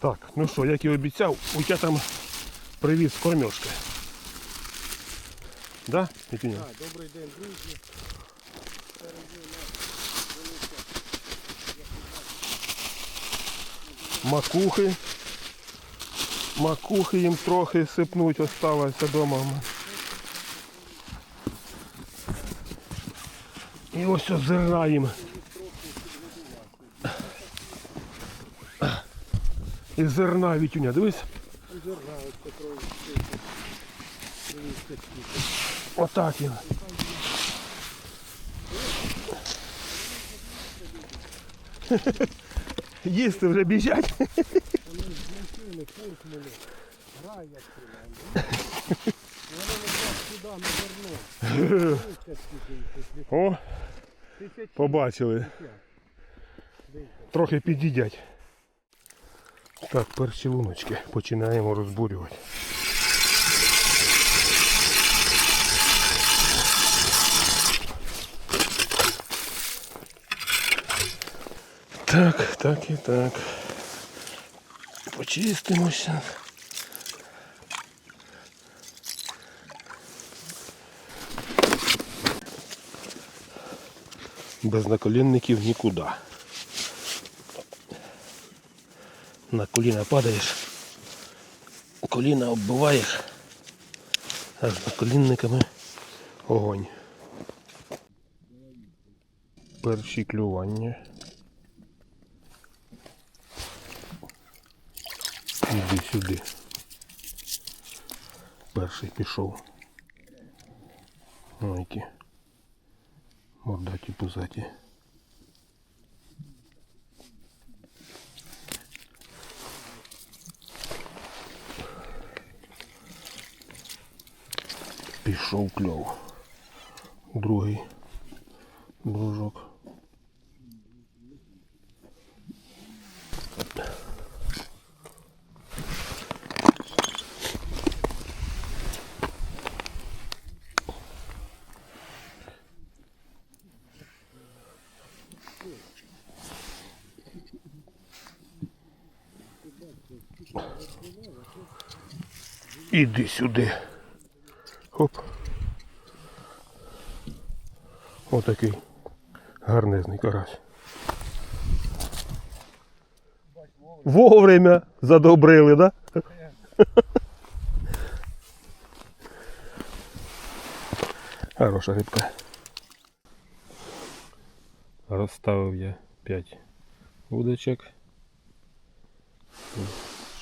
Так, ну що, як і обіцяв, у тебе там привіз кормежки. Да, Вітюня? Так, добрий день, друзі. Макухи. Макухи їм трохи сипнуть, осталося вдома. І ось озираємо. І зерна Вітюня, дивись. Зерна ось Петрович. Привіз качки. Отак він. Їсти вже біжать. Вони знайшли, фуркнули. Грай як стріляємо. Вони не сюди на зерно. Ось качки тут. О, Тисячі. побачили. Трохи під'їдять. Так, перші луночки починаємо розбурювати. Так, так і так. Почистимося. Без наколінників нікуди. На коліна падаєш, коліна оббиваєш, а з наколінниками огонь. Перші клювання. Іди сюди. Перший пішов. Ну, які мордаті пузаті. Пішов кльов. Другий дружок. Іди сюди. Отакий гарнезний карась. Вовремя задобрили, да? Хороша рибка. Розставив я 5 удочок.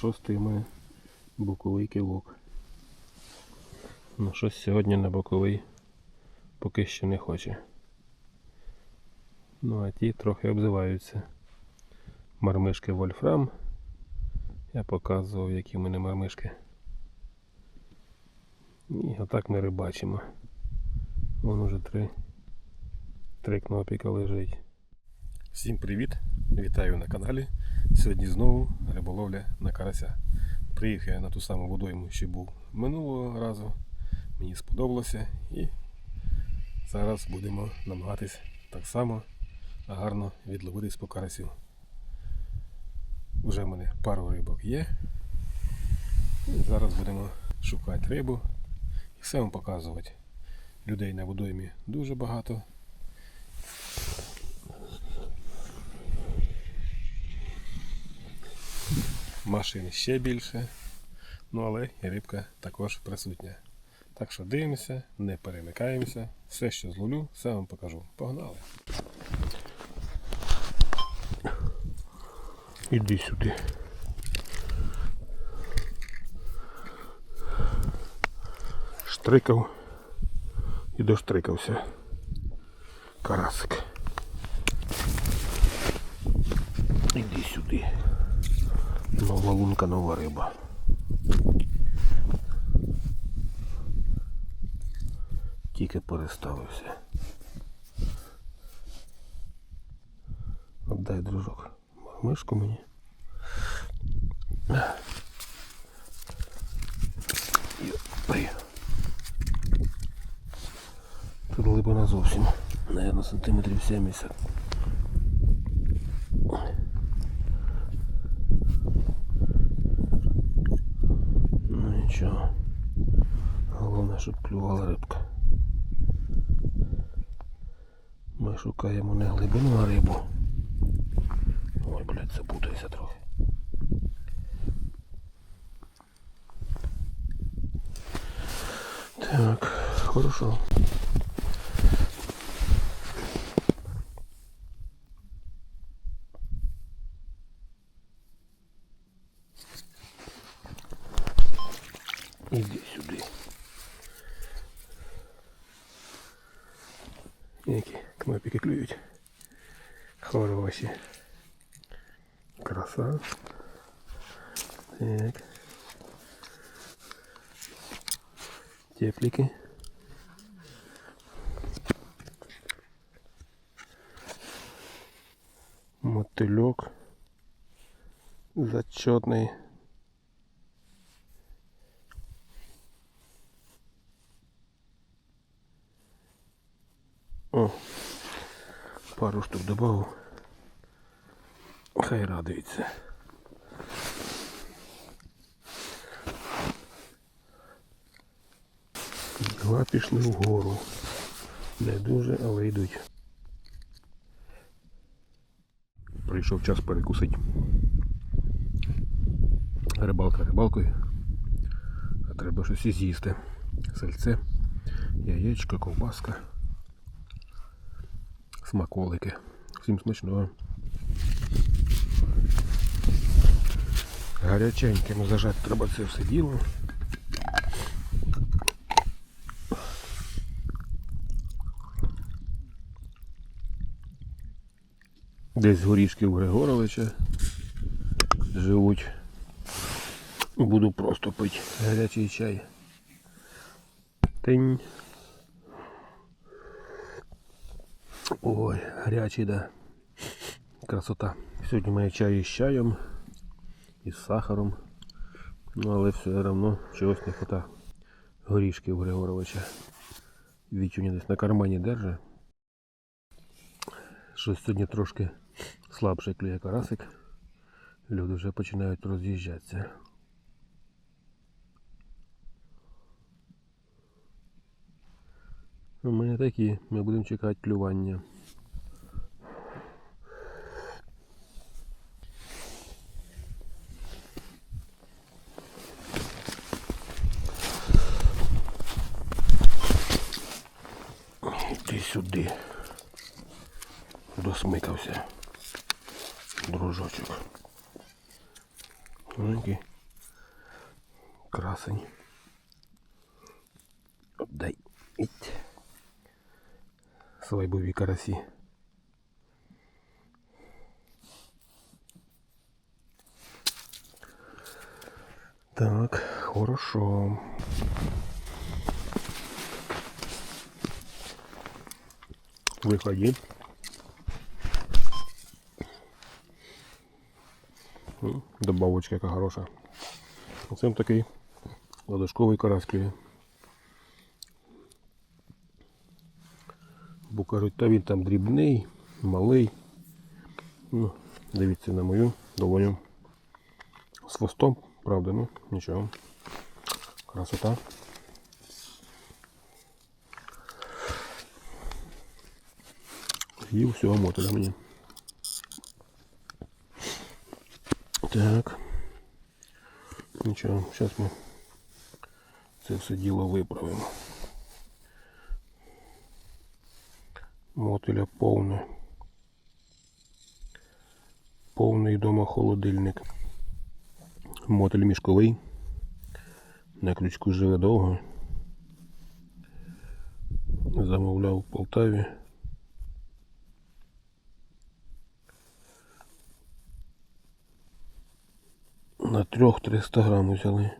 Шостий мене боковий кілок. Ну щось сьогодні на боковий поки що не хоче. Ну а ті трохи обзиваються. Мармишки Вольфрам. Я показував, які в мене мармишки. І отак ми рибачимо. Вон уже три, три кнопіка лежить. Всім привіт! Вітаю на каналі. Сьогодні знову риболовля на карася. Приїхав я на ту саму водойму, що був минулого разу. Мені сподобалося і зараз будемо намагатись так само гарно відловитись по карасю. Уже в мене пару рибок є. Зараз будемо шукати рибу і все вам показувати. Людей на водоймі дуже багато. Машин ще більше. Ну але і рибка також присутня. Так що дивимося, не перемикаємося. Все, що зловлю, все вам покажу. Погнали! Іди сюди. Штрикав і доштрикався. Карасик. Іди сюди. Нова лунка, нова риба. Тільки переставився. Отдай, дружок. Мишку мені. Тут глибина зовсім. Наверно, сантиметрів 70. нічого. Головне, щоб клювала рибка. Ми шукаємо не глибину, а рибу. Ой, блядь, запутайся трохи. Так, хорошо. Іди сюди. Які кнопики клюють. Хороші. Краса. Так. Теплики. Мотылек. Зачетный. О, пару штук добавив. Хай радується. Два пішли вгору. Не дуже, але йдуть. Прийшов час перекусити. Рибалка рибалкою. А треба щось з'їсти. Сальце, яєчко, ковбаска смаколики. Всім смачного. Гаряченьким зажати треба це все діло. Десь горішки у Григоровича живуть. Буду просто пити гарячий чай. Тинь. Ой, гарячий, да. Красота. Сьогодні має чай із чаєм, із сахаром. Ну, але все одно чогось не хвата. Горішки у Григоровича. Вітюня десь на кармані держи. Щось сьогодні трошки слабше клює карасик. Люди вже починають роз'їжджатися. У мене такі, ми будемо чекати клювання. Іди сюди. Досмикався. Красень. Отдай. Іть. Свайбові карасі. Так, хорошо. Виходи. М, Добавочка яка хороша. Оце такий Ладошковий карась клює. Бо кажуть, та він там дрібний, малий. Ну, дивіться на мою долоню. З хвостом, правда, ну нічого. Красота. І всього мотиля мені. Так. Нічого, зараз ми це все діло виправимо. Мотиля повне. Повний дома холодильник. Мотиль мішковий. На крючку живе довго. Замовляв в Полтаві. На трьох 300 грам взяли.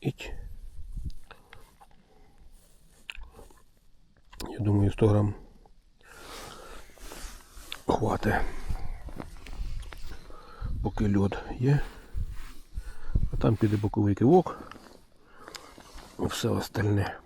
Іть. Я думаю, 100 грам хватить. Поки льод є. А там піде боковий кивок. Все остальне.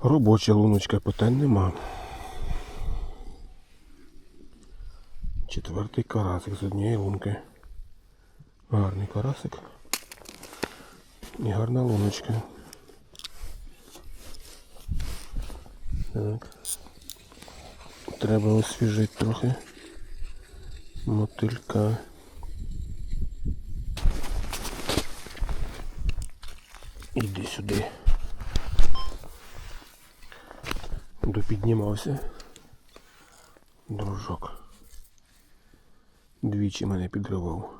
Робоча луночка, питань нема. Четвертий карасик з однієї лунки. Гарний карасик. І гарна луночка. Так. Треба освіжити трохи. Мотилька. Іди сюди. Допіднімався. Дружок. Двічі мене підривав.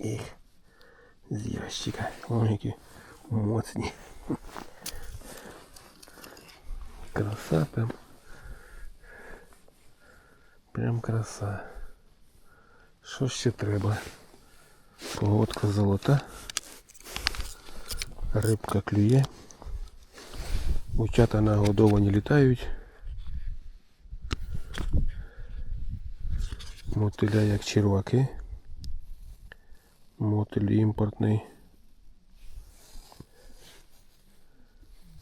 Ех, з ящика. Ой, які моцні. Краса прям. Прям краса. Що ще треба? Погодка золота. Рибка клює. Утята нагодовані літають. Мотиля як черваки. Мотиль імпортний.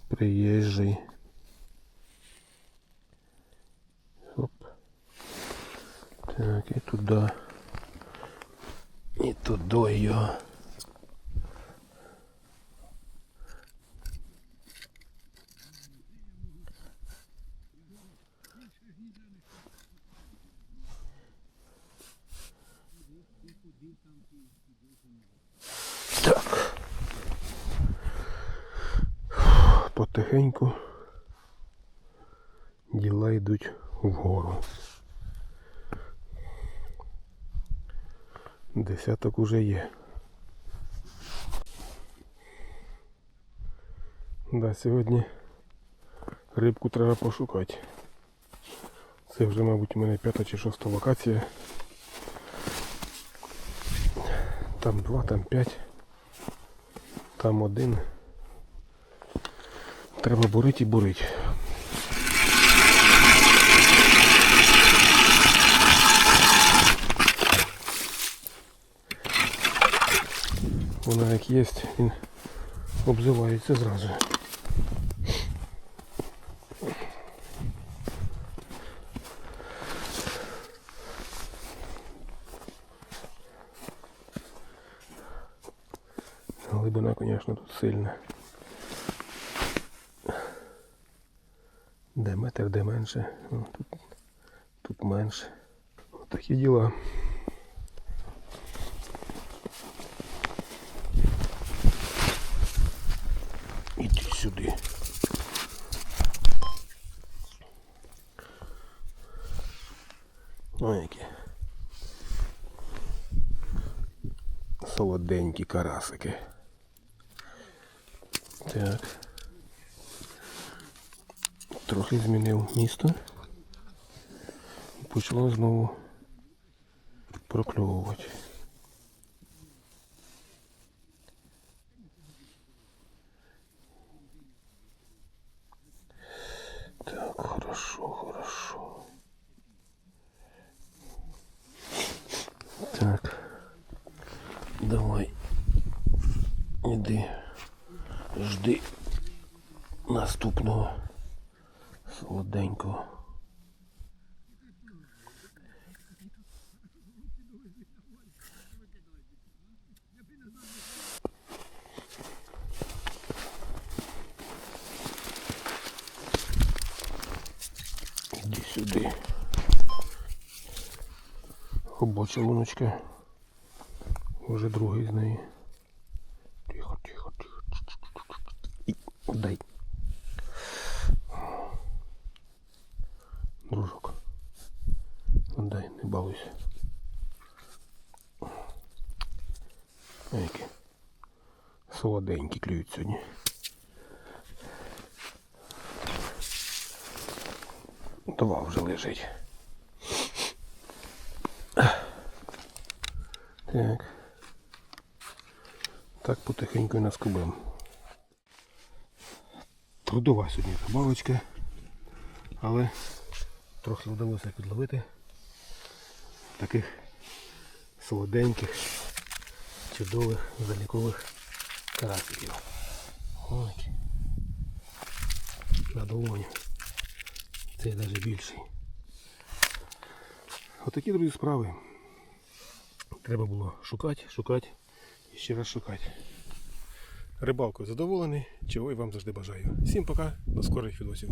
Приїжджий. Оп. Так, і туди. І туди його. Так. Потихеньку діла йдуть вгору. Десяток уже є. Да, сьогодні рибку треба пошукати. Це вже, мабуть, у мене п'ята чи шоста локація. Там два, там п'ять. Там один. Треба бурити і бурити. Вона як є, він обзивається зразу. Глибина, звісно, тут сильна. Де де менше. Ну, тут, тут менше. Такі діла. Іди сюди. Ой, які. Солоденькі карасики. Так. Трохи змінив місто. І почало знову прокльовувати. Так, хорошо, хорошо. Так. Давай. Іди. Жди наступного Солоденького. Іди сюди. Робоча луночка. Уже другий з неї. Тихо, тихо, тихо. І, Дай. Дружок. Дай, не балуйся. Які солоденькі клюють сьогодні. Два вже лежить. Так. Так потихеньку і наскубимо. Трудова сьогодні рибалочка, але трохи вдалося підловити таких солоденьких, чудових, залікових карасиків. Ось. на долоні. Цей навіть більший. Отакі, друзі, справи. Треба було шукати, шукати і ще раз шукати. Рибалкою задоволений, чого і вам завжди бажаю. Всім пока, до скорих відосів.